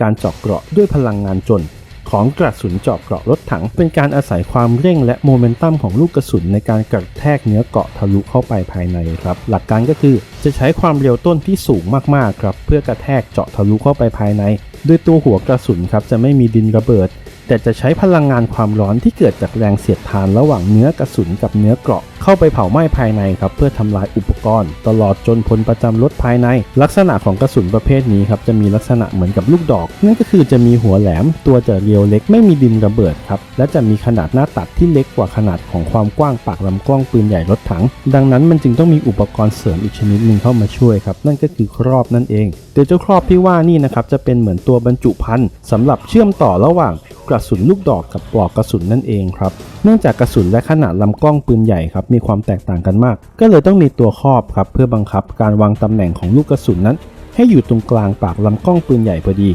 การเจาะเกราะด้วยพลังงานจน ของกระสุนเจาะเกราะรถถัง เป็นการอาศัยความเร่งและโมเมนตัมของลูกกระสุนในการกระแทกเนื้อเกราะทะลุเข้าไปภายในครับ หลักการก็คือจะใช้ความเร็วต้นที่สูงมากๆครับ เพื่อกระแทกเจาะทะลุเข้าไปภายใน ด้วยตัวหัวกระสุนครับจะไม่มีดินระเบิด แต่จะใช้พลังงานความร้อนที่เกิดจากแรงเสียดทานระหว่างเนื้อกระสุนกับเนื้อเกราะ เข้าไปเผาไหม้ภายในครับเพื่อทำลายอุปกรณ์ ตลอดจนพลประจำรถภายใน ลักษณะของกระสุนประเภทนี้ครับจะมีลักษณะเหมือนกับลูกดอก นั่นก็คือจะมีหัวแหลม ตัวจะเรียวเล็กไม่มีดินระเบิดครับและจะมีขนาดหน้าตัดที่เล็กกว่าขนาดของความกว้างปากลำกล้องปืนใหญ่รถถัง ดังนั้นมันจึงต้องมีอุปกรณ์เสริมอีกชนิดหนึ่งเข้ามาช่วยครับนั่นก็คือครอบนั่นเองโดยเจ้าครอบที่ว่านี่นะครับจะเป็นเหมือนตัวบรรจุภัณฑ์สำหรับเชื่อมต่อระหว่าง กระสุนลูกดอกกับปลอกกระสุนนั่นเองครับ เนื่องจากกระสุนและขนาดลำกล้องปืนใหญ่ครับมีความแตกต่างกันมาก ก็เลยต้องมีตัวครอบครับเพื่อบังคับการวางตำแหน่งของลูกกระสุนนั้น ให้อยู่ตรงกลางปากลำกล้องปืนใหญ่พอดี